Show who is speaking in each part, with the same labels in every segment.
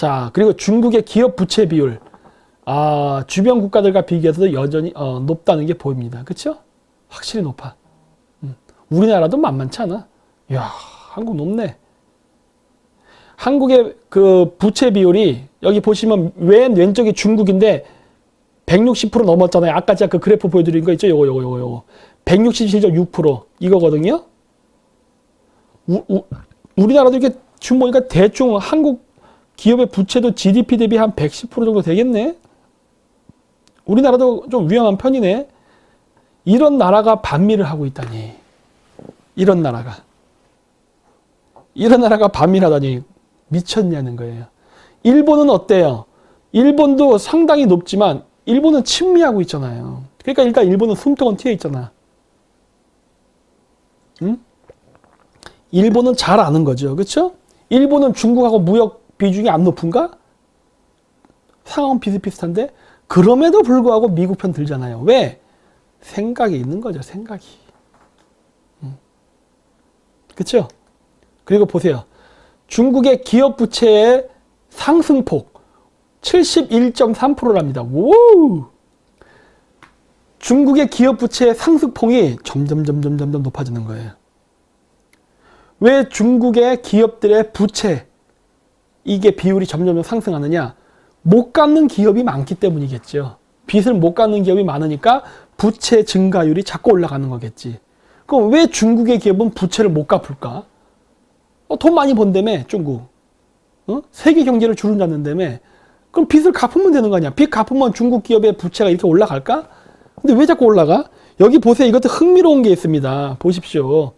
Speaker 1: 자, 그리고 중국의 기업 부채 비율. 아, 주변 국가들과 비교해서도 여전히 어, 높다는 게 보입니다. 그렇죠? 확실히 높아. 음. 우리나라도 만만치 않아. 야, 한국 높네. 한국의 그 부채 비율이 여기 보시면 왼 왼쪽이 중국인데 160% 넘었잖아요. 아까 제가 그 그래프 보여드린 거 있죠? 요거 요거 요거 요거. 167.6% 이거거든요. 우, 우, 우리나라도 이렇게 준 보니까 대충 한국 기업의 부채도 GDP 대비 한 110% 정도 되겠네. 우리나라도 좀 위험한 편이네. 이런 나라가 반미를 하고 있다니. 이런 나라가. 이런 나라가 반미하다니 미쳤냐는 거예요. 일본은 어때요? 일본도 상당히 높지만 일본은 친미하고 있잖아요. 그러니까 일단 일본은 숨통은 튀어 있잖아. 응? 일본은 잘 아는 거죠. 그렇죠? 일본은 중국하고 무역 비중이 안 높은가? 상황은 비슷비슷한데 그럼에도 불구하고 미국 편 들잖아요. 왜? 생각이 있는 거죠. 생각이. 음. 그렇죠? 그리고 보세요. 중국의 기업 부채의 상승폭 71.3%랍니다. 오! 중국의 기업 부채의 상승폭이 점점 점점 점점 높아지는 거예요. 왜 중국의 기업들의 부채 이게 비율이 점점 상승하느냐? 못 갚는 기업이 많기 때문이겠죠. 빚을 못 갚는 기업이 많으니까 부채 증가율이 자꾸 올라가는 거겠지. 그럼 왜 중국의 기업은 부채를 못 갚을까? 어, 돈 많이 번다며 중국. 어? 세계 경제를 주름잡는다며. 그럼 빚을 갚으면 되는 거 아니야? 빚 갚으면 중국 기업의 부채가 이렇게 올라갈까? 근데 왜 자꾸 올라가? 여기 보세요. 이것도 흥미로운 게 있습니다. 보십시오.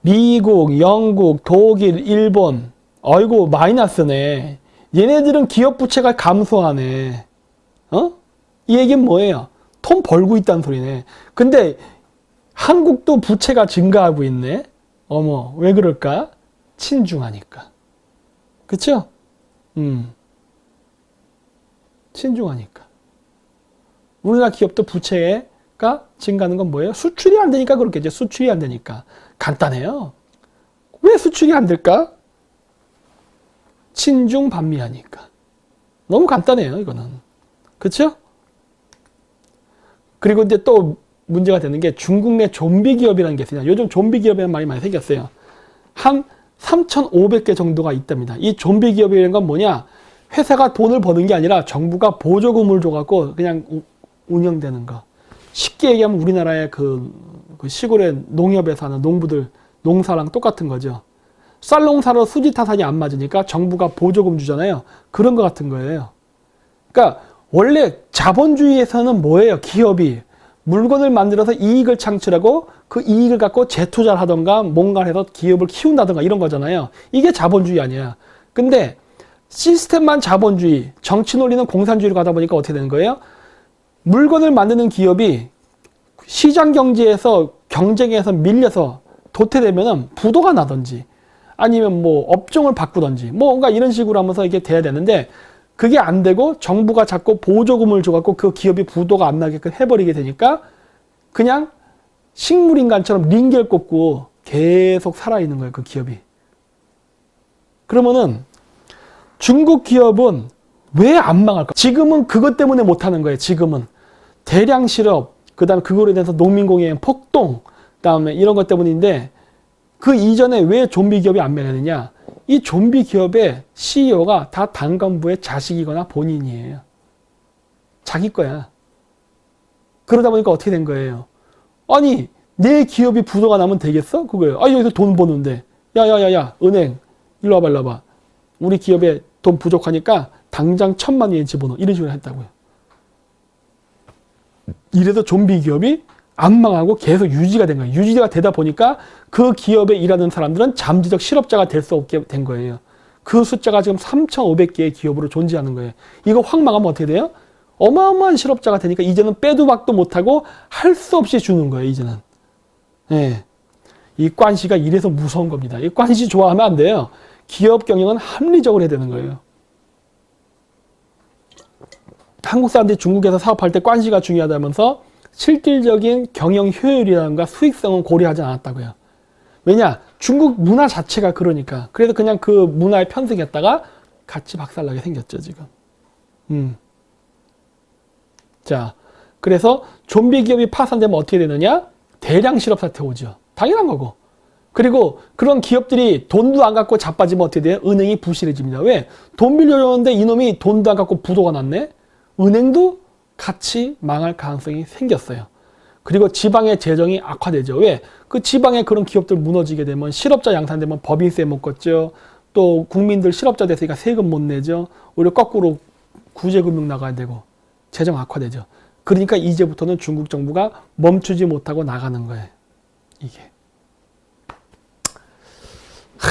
Speaker 1: 미국, 영국, 독일, 일본. 어이구, 마이너스네. 얘네들은 기업 부채가 감소하네. 어? 이 얘기는 뭐예요? 돈 벌고 있다는 소리네. 근데 한국도 부채가 증가하고 있네. 어머, 왜 그럴까? 친중하니까. 그쵸? 음. 친중하니까. 우리나라 기업도 부채가 증가하는 건 뭐예요? 수출이 안 되니까 그렇겠죠. 수출이 안 되니까. 간단해요. 왜 수출이 안 될까? 친중 반미하니까. 너무 간단해요, 이거는. 그쵸? 그리고 이제 또 문제가 되는 게 중국 내 좀비 기업이라는 게 있습니다. 요즘 좀비 기업이라는 말이 많이 생겼어요. 한 3,500개 정도가 있답니다. 이 좀비 기업이라는 건 뭐냐? 회사가 돈을 버는 게 아니라 정부가 보조금을 줘갖고 그냥 우- 운영되는 거. 쉽게 얘기하면 우리나라의 그, 그 시골의 농협에서 하는 농부들 농사랑 똑같은 거죠. 쌀 농사로 수지 타산이 안 맞으니까 정부가 보조금 주잖아요. 그런 거 같은 거예요. 그러니까 원래 자본주의에서는 뭐예요? 기업이 물건을 만들어서 이익을 창출하고 그 이익을 갖고 재투자를 하던가 뭔가 해서 기업을 키운다던가 이런 거잖아요. 이게 자본주의 아니야. 근데 시스템만 자본주의, 정치 논리는 공산주의로 가다 보니까 어떻게 되는 거예요? 물건을 만드는 기업이 시장 경제에서 경쟁에서 밀려서 도태되면은 부도가 나든지 아니면 뭐 업종을 바꾸든지 뭔가 이런 식으로 하면서 이게 돼야 되는데 그게 안 되고 정부가 자꾸 보조금을 줘갖고 그 기업이 부도가 안 나게끔 해버리게 되니까 그냥 식물인간처럼 링겔 꽂고 계속 살아있는 거예요, 그 기업이. 그러면은 중국 기업은 왜 안 망할까? 지금은 그것 때문에 못하는 거예요, 지금은. 대량 실업, 그 다음에 그거로 인해서 농민공해행 폭동, 그 다음에 이런 것 때문인데 그 이전에 왜 좀비 기업이 안 망했느냐? 이 좀비 기업의 CEO가 다 당 간부의 자식이거나 본인이에요. 자기 거야. 그러다 보니까 어떻게 된 거예요? 아니, 내 기업이 부도가 나면 되겠어? 그거예요. 아, 여기서 돈 버는데. 야, 야, 야, 야, 은행. 일로 와봐, 일로 와봐. 우리 기업에 돈 부족하니까 당장 천만 원 집어넣어. 이런 식으로 했다고요. 이래서 좀비 기업이 안 망하고 계속 유지가 된 거예요. 유지가 되다 보니까 그 기업에 일하는 사람들은 잠재적 실업자가 될 수 없게 된 거예요. 그 숫자가 지금 3,500개의 기업으로 존재하는 거예요. 이거 확 망하면 어떻게 돼요? 어마어마한 실업자가 되니까 이제는 빼도 박도 못하고 할 수 없이 주는 거예요, 이제는. 예. 이 관시가 이래서 무서운 겁니다. 이 관시 좋아하면 안 돼요. 기업 경영은 합리적으로 해야 되는 거예요. 한국 사람들이 중국에서 사업할 때 관시가 중요하다면서 실질적인 경영 효율이라든가 수익성은 고려하지 않았다고요. 왜냐? 중국 문화 자체가 그러니까. 그래서 그냥 그 문화에 편승했다가 같이 박살나게 생겼죠, 지금. 음. 자, 그래서 좀비 기업이 파산되면 어떻게 되느냐? 대량 실업 사태 오죠. 당연한 거고. 그리고 그런 기업들이 돈도 안 갖고 자빠지면 어떻게 돼요? 은행이 부실해집니다. 왜? 돈 빌려줬는데 이놈이 돈도 안 갖고 부도가 났네? 은행도 같이 망할 가능성이 생겼어요. 그리고 지방의 재정이 악화되죠. 왜? 그 지방의 그런 기업들 무너지게 되면 실업자 양산되면 법인세 못 걷죠. 또 국민들 실업자 됐으니까 세금 못 내죠. 오히려 거꾸로 구제금융 나가야 되고 재정 악화되죠. 그러니까 이제부터는 중국 정부가 멈추지 못하고 나가는 거예요. 이게. 하,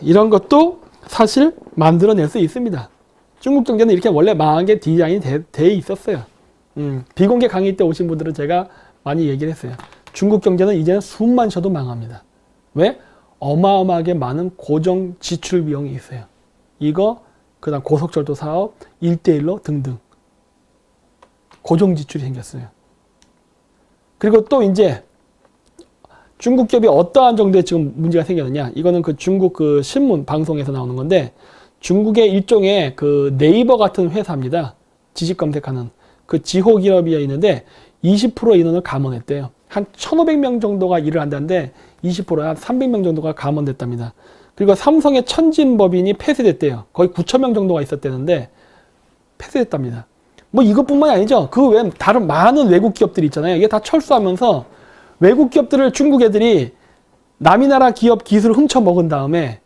Speaker 1: 이런 것도 사실 만들어낼 수 있습니다. 중국 경제는 이렇게 원래 망한 게 디자인이 돼, 돼 있었어요. 음, 비공개 강의 때 오신 분들은 제가 많이 얘기를 했어요. 중국 경제는 이제는 숨만 쉬어도 망합니다. 왜? 어마어마하게 많은 고정 지출 비용이 있어요. 이거, 그 다음 고속철도 사업, 일대일로 등등. 고정 지출이 생겼어요. 그리고 또 이제 중국 기업이 어떠한 정도의 지금 문제가 생겼느냐. 이거는 그 중국 그 신문 방송에서 나오는 건데 중국의 일종의 그 네이버 같은 회사입니다. 지식 검색하는 그 지호 기업이 있는데 20% 인원을 감원했대요. 한 1,500명 정도가 일을 한다는데 20%한 300명 정도가 감원됐답니다. 그리고 삼성의 천진법인이 폐쇄됐대요. 거의 9,000명 정도가 있었대는데 폐쇄됐답니다. 뭐 이것뿐만이 아니죠. 그 외 다른 많은 외국 기업들이 있잖아요. 이게 다 철수하면서 외국 기업들을 중국 애들이 남이 나라 기업 기술을 훔쳐 먹은 다음에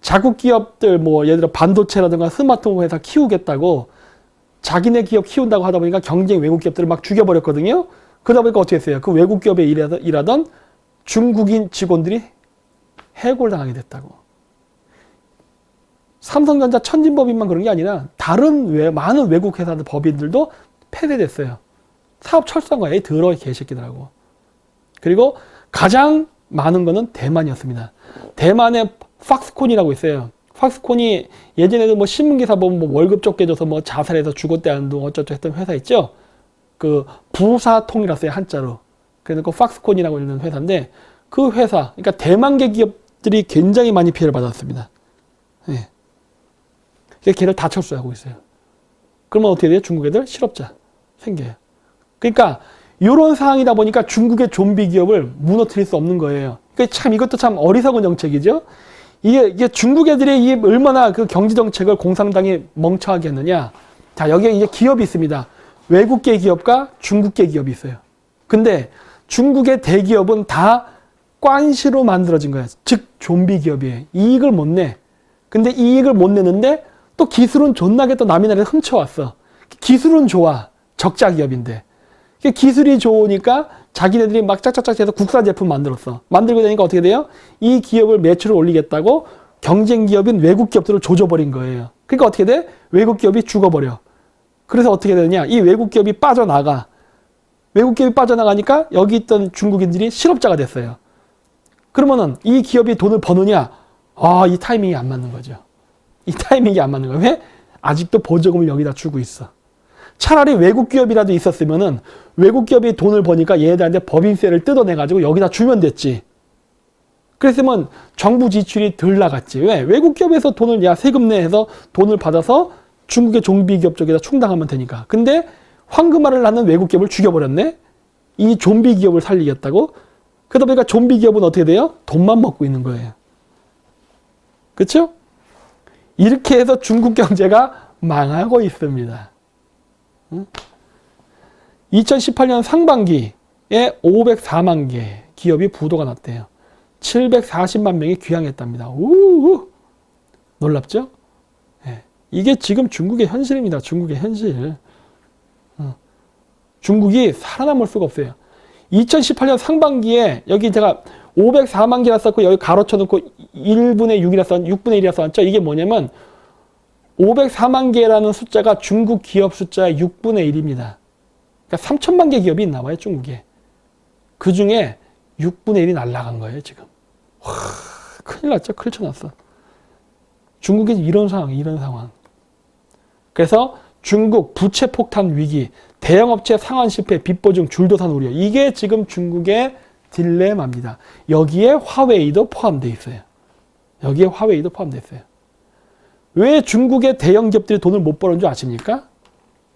Speaker 1: 자국 기업들 뭐 예를 들어 반도체라든가 스마트폰 회사 키우겠다고 자기네 기업 키운다고 하다 보니까 경쟁 외국 기업들을 막 죽여버렸거든요. 그러다 보니까 어떻게 했어요? 그 외국 기업에 일하던, 일하던 중국인 직원들이 해골당하게 됐다고. 삼성전자 천진법인만 그런 게 아니라 다른 외, 많은 외국 회사들 법인들도 폐쇄됐어요. 사업 철수한. 더러 이 개새끼들하고. 그리고 가장 많은 거는 대만이었습니다. 대만에 팍스콘이라고 있어요. 팍스콘이 예전에도 뭐 신문기사 보면 뭐 월급 쫓겨져서 뭐 자살해서 죽었다는 둥 어쩌고 했던 회사 있죠. 그 부사통이라 써요 한자로. 그래서 그 팍스콘이라고 있는 회사인데 그 회사, 그러니까 대만계 기업들이 굉장히 많이 피해를 받았습니다. 예. 그래서 걔를 다 철수하고 있어요. 그러면 어떻게 돼요? 중국 애들 실업자 생겨요. 그러니까 이런 상황이다 보니까 중국의 좀비 기업을 무너뜨릴 수 없는 거예요. 그러니까 참 이것도 참 어리석은 정책이죠. 이게, 이게 중국 애들이 이게 얼마나 그 경제 정책을 공산당이 멍청하게 했느냐. 자, 여기에 이제 기업이 있습니다. 외국계 기업과 중국계 기업이 있어요. 근데 중국의 대기업은 다 관시로 만들어진 거예요. 즉, 좀비 기업이에요. 이익을 못 내. 근데 이익을 못 내는데 또 기술은 존나게 또 남의 나라에 훔쳐왔어. 기술은 좋아. 적자 기업인데. 기술이 좋으니까 자기네들이 막 짝짝짝 해서 국산 제품 만들었어. 만들고 되니까 어떻게 돼요? 이 기업을 매출을 올리겠다고 경쟁 기업인 외국 기업들을 조져버린 거예요. 그러니까 어떻게 돼? 외국 기업이 죽어버려. 그래서 어떻게 되느냐? 이 외국 기업이 빠져나가. 외국 기업이 빠져나가니까 여기 있던 중국인들이 실업자가 됐어요. 그러면은 이 기업이 돈을 버느냐? 아, 이 타이밍이 안 맞는 거죠. 이 타이밍이 안 맞는 거예요. 왜? 아직도 보조금을 여기다 주고 있어. 차라리 외국 기업이라도 있었으면은 외국 기업이 돈을 버니까 얘네들한테 법인세를 뜯어내가지고 여기다 주면 됐지. 그랬으면 정부 지출이 덜 나갔지. 왜? 외국 기업에서 돈을 야 세금 내해서 돈을 받아서 중국의 좀비 기업 쪽에다 충당하면 되니까. 근데 황금알을 낳는 외국 기업을 죽여버렸네. 이 좀비 기업을 살리겠다고. 그러다 보니까 좀비 기업은 어떻게 돼요? 돈만 먹고 있는 거예요. 그렇죠? 이렇게 해서 중국 경제가 망하고 있습니다. 2018년 상반기에 504만 개 기업이 부도가 났대요. 740만 명이 귀향했답니다. 우우 놀랍죠? 네. 이게 지금 중국의 현실입니다. 중국의 현실. 어. 중국이 살아남을 수가 없어요. 2018년 상반기에 여기 제가 504만 개라 썼고 여기 가로쳐 놓고 1분의 6이라 써 6분의 1이라 써놨죠. 이게 뭐냐면 504만 개라는 숫자가 중국 기업 숫자의 6분의 1입니다. 그러니까 3천만 개 기업이 있나 봐요, 중국에. 그 중에 6분의 1이 날라간 거예요, 지금. 와, 큰일 났죠? 큰일 쳐났어. 중국이 이런 상황, 이런 상황. 그래서 중국 부채 폭탄 위기, 대형업체 상환 실패, 빚보증, 줄도산 우려. 이게 지금 중국의 딜레마입니다. 여기에 화웨이도 포함되어 있어요. 여기에 화웨이도 포함되어 있어요. 왜 중국의 대형 기업들이 돈을 못 버는 줄 아십니까?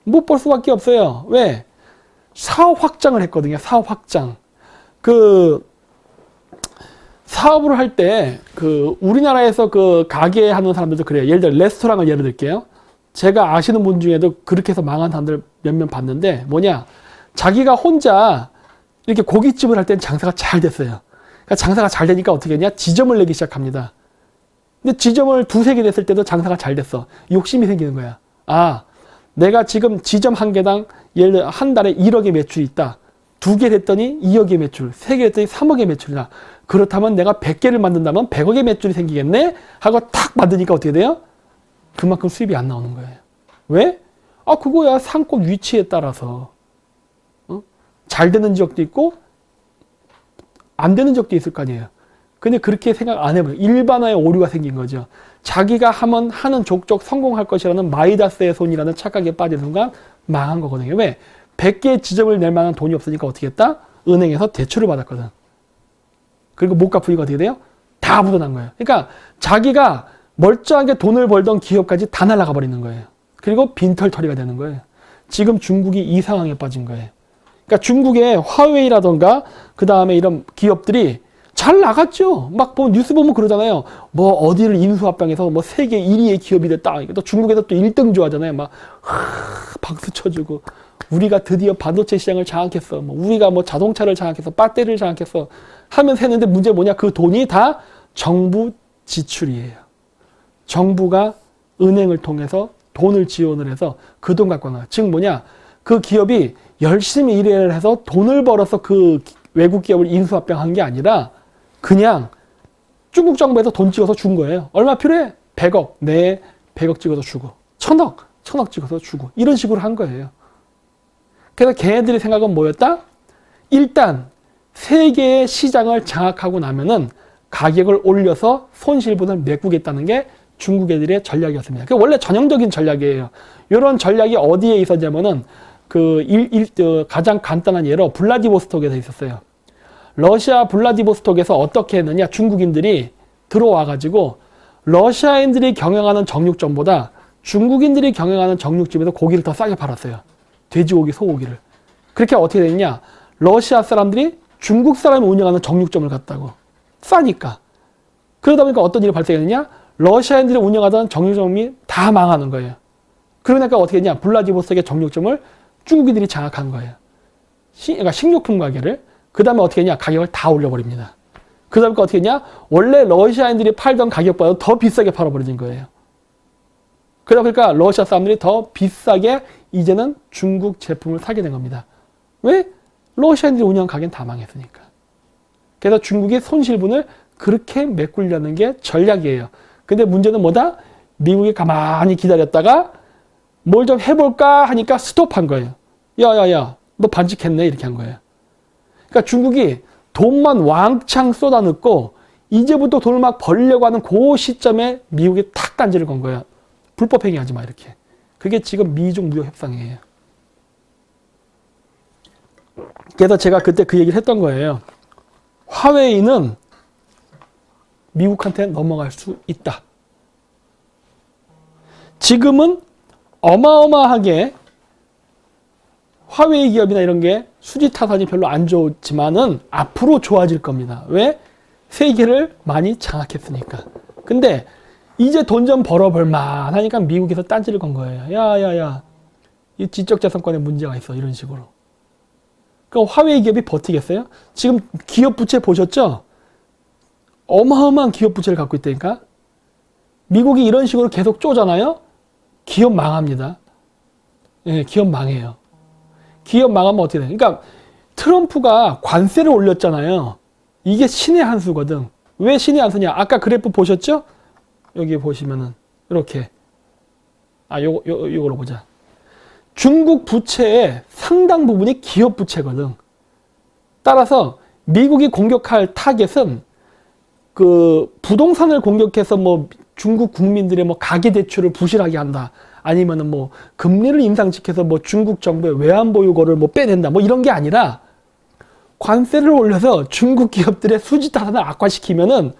Speaker 1: 못 벌 수밖에 없어요. 왜? 사업 확장을 했거든요. 사업 확장. 그 사업을 할 때 그 우리나라에서 그 가게 하는 사람들도 그래요. 예를 들어 레스토랑을 예를 들게요. 제가 아시는 분 중에도 그렇게 해서 망한 사람들 몇몇 봤는데 뭐냐? 자기가 혼자 이렇게 고깃집을 할 때는 장사가 잘 됐어요. 그러니까 장사가 잘 되니까 어떻게 했냐? 지점을 내기 시작합니다. 근데 지점을 두세 개 냈을 때도 장사가 잘 됐어. 욕심이 생기는 거야. 아, 내가 지금 지점 한 개당 예를 들어 한 달에 1억의 매출이 있다. 두개 됐더니 2억의 매출, 세개 됐더니 3억의 매출이다. 그렇다면 내가 100개를 만든다면 100억의 매출이 생기겠네? 하고 탁 만드니까 어떻게 돼요? 그만큼 수입이 안 나오는 거예요. 왜? 아, 그거야. 상권 위치에 따라서. 어? 잘 되는 지역도 있고, 안 되는 지역도 있을 거 아니에요. 근데 그렇게 생각 안 해봐요. 일반화의 오류가 생긴 거죠. 자기가 하면 하는 족족 성공할 것이라는 마이다스의 손이라는 착각에 빠진 순간 망한 거거든요. 왜? 100개의 지점을 낼 만한 돈이 없으니까 어떻게 했다? 은행에서 대출을 받았거든. 그리고 못 갚으니까 어떻게 돼요? 다 묻어난 거예요. 그러니까 자기가 멀쩡하게 돈을 벌던 기업까지 다 날아가 버리는 거예요. 그리고 빈털터리가 되는 거예요. 지금 중국이 이 상황에 빠진 거예요. 그러니까 중국의 화웨이라던가 그 다음에 이런 기업들이 잘 나갔죠. 막뭐 뉴스 보면 그러잖아요. 뭐 어디를 인수합병해서 뭐 세계 1위의 기업이 됐다. 이게 또 중국에서 또 1등 좋아하잖아요. 막 하, 박수 쳐주고 우리가 드디어 반도체 시장을 장악했어. 뭐 우리가 뭐 자동차를 장악했어. 배터리를 장악했어. 하면서 했는데 문제 뭐냐? 그 돈이 다 정부 지출이에요. 정부가 은행을 통해서 돈을 지원을 해서 그 돈 갖고 나와. 즉 뭐냐? 그 기업이 열심히 일을 해서 돈을 벌어서 그 외국 기업을 인수합병한 게 아니라 그냥 중국 정부에서 돈 찍어서 준 거예요. 얼마 필요해? 100억. 네, 100억 찍어서 주고. 천억, 천억 찍어서 주고. 이런 식으로 한 거예요. 그래서 걔네들의 생각은 뭐였다? 일단 세계의 시장을 장악하고 나면은 가격을 올려서 손실분을 메꾸겠다는 게 중국 애들의 전략이었습니다. 그 원래 전형적인 전략이에요. 이런 전략이 어디에 있었냐면은 그 일, 일, 어, 가장 간단한 예로 블라디보스톡에서 있었어요. 러시아 블라디보스톡에서 어떻게 했느냐? 중국인들이 들어와 가지고 러시아인들이 경영하는 정육점보다 중국인들이 경영하는 정육점에서 고기를 더 싸게 팔았어요. 돼지고기, 소고기를. 그렇게 어떻게 됐냐? 러시아 사람들이 중국 사람이 운영하는 정육점을 갔다고. 싸니까. 그러다 보니까 어떤 일이 발생했느냐? 러시아인들이 운영하던 정육점이 다 망하는 거예요. 그러니까 어떻게 했냐? 블라디보스톡의 정육점을 중국인들이 장악한 거예요. 시, 그러니까 식료품 가게를. 그 다음에 어떻게 했냐? 가격을 다 올려버립니다. 그 다음에 어떻게 했냐? 원래 러시아인들이 팔던 가격보다 더 비싸게 팔아버린 거예요. 그러다 보니까 러시아 사람들이 더 비싸게 이제는 중국 제품을 사게 된 겁니다. 왜? 러시아인들이 운영 가게는 다 망했으니까. 그래서 중국의 손실분을 그렇게 메꾸려는 게 전략이에요. 근데 문제는 뭐다? 미국이 가만히 기다렸다가 뭘 좀 해볼까 하니까 스톱한 거예요. 야 야 야, 너 반칙했네 이렇게 한 거예요. 그러니까 중국이 돈만 왕창 쏟아넣고 이제부터 돈을 막 벌려고 하는 그 시점에 미국이 탁 단지를 건 거예요. 불법 행위하지 마 이렇게. 그게 지금 미중 무역 협상이에요. 그래서 제가 그때 그 얘기를 했던 거예요. 화웨이는 미국한테 넘어갈 수 있다. 지금은 어마어마하게 화웨이 기업이나 이런 게 수지 타산이 별로 안 좋지만은 앞으로 좋아질 겁니다. 왜? 세계를 많이 장악했으니까. 근데 이제 돈 좀 벌어볼 만 하니까 미국에서 딴지를 건 거예요. 야 야 야, 이 지적재산권에 문제가 있어 이런 식으로. 그럼 화웨이 기업이 버티겠어요? 지금 기업 부채 보셨죠? 어마어마한 기업 부채를 갖고 있다니까. 미국이 이런 식으로 계속 쪼잖아요. 기업 망합니다. 예, 기업 망해요. 기업 망하면 어떻게 돼? 그러니까 트럼프가 관세를 올렸잖아요. 이게 신의 한 수거든. 왜 신의 한 수냐? 아까 그래프 보셨죠? 여기 보시면은 이렇게 아 요거 요 요거로 보자. 중국 부채의 상당 부분이 기업 부채거든. 따라서 미국이 공격할 타겟은 그 부동산을 공격해서 뭐 중국 국민들의 뭐 가계 대출을 부실하게 한다. 아니면은 뭐 금리를 인상시켜서 뭐 중국 정부의 외환 보유고를 뭐 빼낸다. 뭐 이런 게 아니라 관세를 올려서 중국 기업들의 수지 타산을 악화시키면은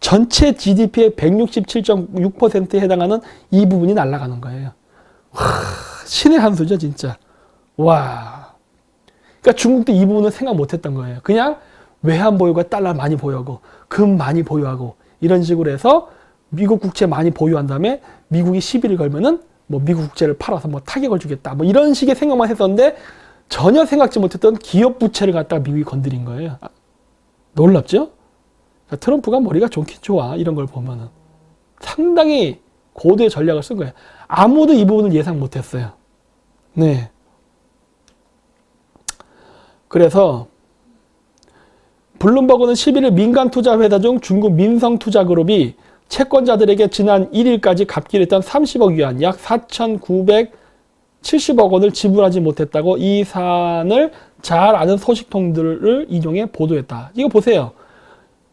Speaker 1: 전체 GDP의 167.6%에 해당하는 이 부분이 날아가는 거예요. 와, 신의 한 수죠, 진짜. 와. 그러니까 중국도 이 부분은 생각 못 했던 거예요. 그냥 외환 보유가 달러 많이 보유하고, 금 많이 보유하고, 이런 식으로 해서 미국 국채 많이 보유한 다음에 미국이 시비를 걸면은 뭐 미국 국채를 팔아서 뭐 타격을 주겠다. 뭐 이런 식의 생각만 했었는데 전혀 생각지 못했던 기업 부채를 갖다가 미국이 건드린 거예요. 아, 놀랍죠? 그러니까 트럼프가 머리가 좋긴 좋아. 이런 걸 보면은. 상당히 고도의 전략을 쓴 거예요. 아무도 이 부분을 예상 못 했어요. 네. 그래서 블룸버그는 11일 민간 투자 회사 중 중국 민성 투자 그룹이 채권자들에게 지난 1일까지 갚기로 했던 30억 위안, 약 4,970억 원을 지불하지 못했다고 이 사안을 잘 아는 소식통들을 인용해 보도했다. 이거 보세요.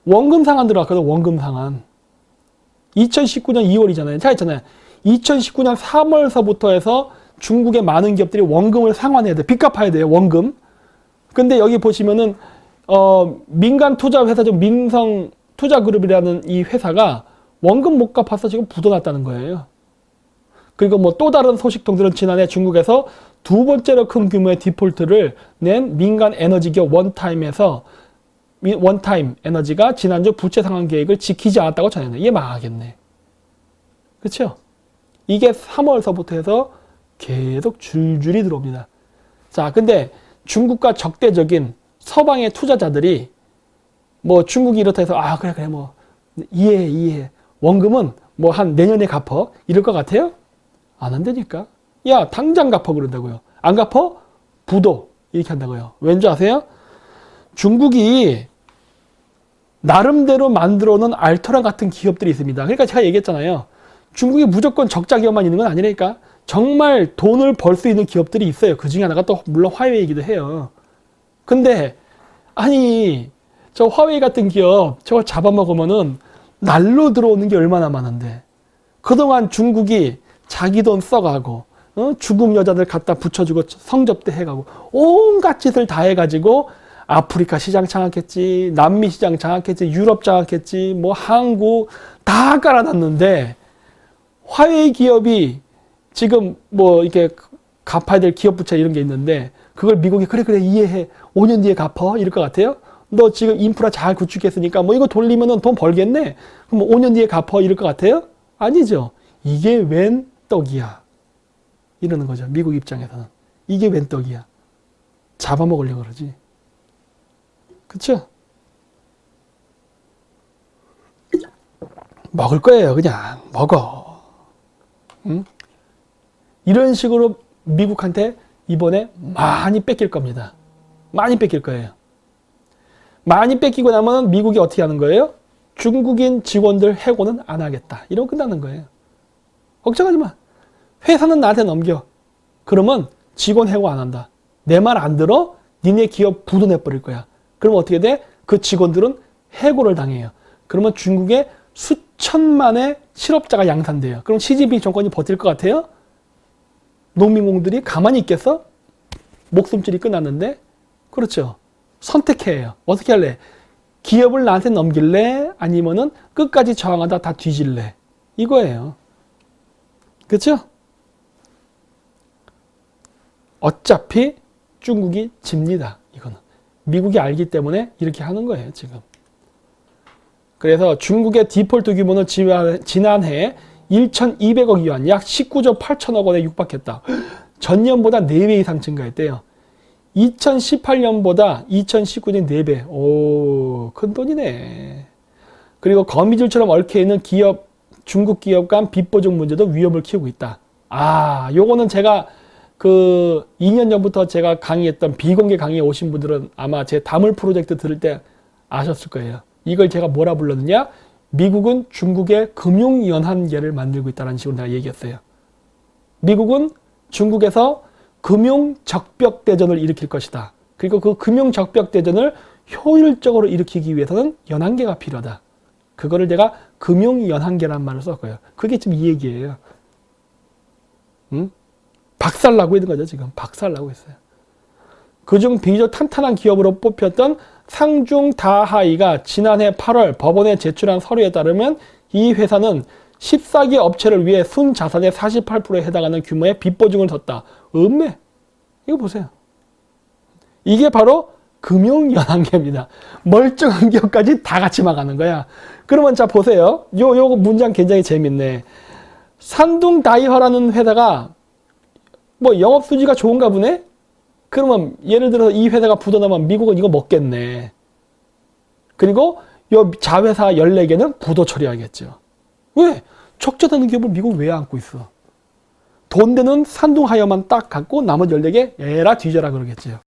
Speaker 1: 원금 상한 들어갔거든, 원금 상한. 2019년 2월이잖아요. 자, 있잖아요. 2019년 3월서부터 해서 중국의 많은 기업들이 원금을 상환해야 돼. 빚 갚아야 돼요, 원금. 근데 여기 보시면은, 어, 민간 투자 회사죠. 민성 투자그룹이라는 이 회사가 원금 못 갚아서 지금 부도났다는 거예요. 그리고 뭐 또 다른 소식통들은 지난해 중국에서 두 번째로 큰 규모의 디폴트를 낸 민간 에너지 기업 원타임에서 미- 원타임 에너지가 지난주 부채 상환 계획을 지키지 않았다고 전했네. 이게 망하겠네. 그렇죠? 이게 3월서부터 해서 계속 줄줄이 들어옵니다. 자, 근데 중국과 적대적인 서방의 투자자들이 뭐 중국이 이렇다 해서 아 그래 그래 뭐 이해해 이해해 원금은 뭐 한 내년에 갚어 이럴 것 같아요? 안 한다니까. 야 당장 갚어 그런다고요. 안 갚어? 부도 이렇게 한다고요. 왠지 아세요? 중국이 나름대로 만들어 놓은 알토란 같은 기업들이 있습니다. 그러니까 제가 얘기했잖아요. 중국이 무조건 적자 기업만 있는 건 아니라니까. 정말 돈을 벌 수 있는 기업들이 있어요. 그 중에 하나가 또 물론 화웨이이기도 해요. 근데 아니 저 화웨이 같은 기업 저거 잡아먹으면은 날로 들어오는 게 얼마나 많은데 그동안 중국이 자기 돈 써가고 어? 죽음 여자들 갖다 붙여주고 성접대 해가고 온갖 짓을 다 해가지고 아프리카 시장 장악했지 남미 시장 장악했지 유럽 장악했지 뭐 한국 다 깔아놨는데 화웨이 기업이 지금 뭐 이렇게 갚아야 될 기업 부채 이런 게 있는데 그걸 미국이 그래 그래 이해해 5년 뒤에 갚어 이럴 것 같아요? 너 지금 인프라 잘 구축했으니까 뭐 이거 돌리면은 돈 벌겠네? 그럼 5년 뒤에 갚어 이럴 것 같아요? 아니죠. 이게 웬 떡이야? 이러는 거죠. 미국 입장에서는. 이게 웬 떡이야? 잡아먹으려고 그러지. 그쵸? 먹을 거예요, 그냥. 먹어. 응? 이런 식으로 미국한테 이번에 많이 뺏길 겁니다. 많이 뺏길 거예요. 많이 뺏기고 나면 미국이 어떻게 하는 거예요? 중국인 직원들 해고는 안 하겠다. 이러고 끝나는 거예요. 걱정하지 마. 회사는 나한테 넘겨. 그러면 직원 해고 안 한다. 내 말 안 들어? 니네 기업 부도 내버릴 거야. 그럼 어떻게 돼? 그 직원들은 해고를 당해요. 그러면 중국에 수천만의 실업자가 양산돼요. 그럼 시진핑 정권이 버틸 것 같아요? 농민공들이 가만히 있겠어? 목숨줄이 끝났는데? 그렇죠. 선택해야 해요. 어떻게 할래? 기업을 나한테 넘길래? 아니면은 끝까지 저항하다 다 뒤질래? 이거예요. 그렇죠? 어차피 중국이 집니다. 이거는. 미국이 알기 때문에 이렇게 하는 거예요, 지금. 그래서 중국의 디폴트 규모는 지난- 지난해 1,200억 위안, 약 19조 8천억 원에 육박했다. 전년보다 4배 이상 증가했대요. 2018년보다 2019년 4배. 오, 큰 돈이네. 그리고 거미줄처럼 얽혀있는 기업, 중국 기업 간 빚보증 문제도 위험을 키우고 있다. 아, 요거는 제가 그 2년 전부터 제가 강의했던 비공개 강의에 오신 분들은 아마 제 다물 프로젝트 들을 때 아셨을 거예요. 이걸 제가 뭐라 불렀느냐? 미국은 중국의 금융연한계를 만들고 있다는 식으로 내가 얘기했어요. 미국은 중국에서 금융 적벽 대전을 일으킬 것이다. 그리고 그 금융 적벽 대전을 효율적으로 일으키기 위해서는 연한계가 필요하다. 그거를 내가 금융 연한계란 말을 썼고요. 그게 지금 이 얘기예요. 응? 박살 나고 있는 거죠, 지금. 박살 나고 있어요. 그중 비교적 탄탄한 기업으로 뽑혔던 상중 다하이가 지난해 8월 법원에 제출한 서류에 따르면 이 회사는 14개 업체를 위해 순 자산의 48%에 해당하는 규모의 빚 보증을 뒀다. 음매. 이거 보세요. 이게 바로 금융연한계입니다. 멀쩡한 기업까지 다 같이 막아는 거야. 그러면 자 보세요. 요, 요 문장 굉장히 재밌네. 산둥 다이허라는 회사가 뭐 영업 수지가 좋은가 보네? 그러면 예를 들어서 이 회사가 부도나면 미국은 이거 먹겠네. 그리고 요 자회사 14개는 부도 처리하겠죠. 왜? 적자되는 기업을 미국 왜 안고 있어? 돈 되는 산둥하여만 딱 갖고 나머지 14개 에라 뒤져라 그러겠죠.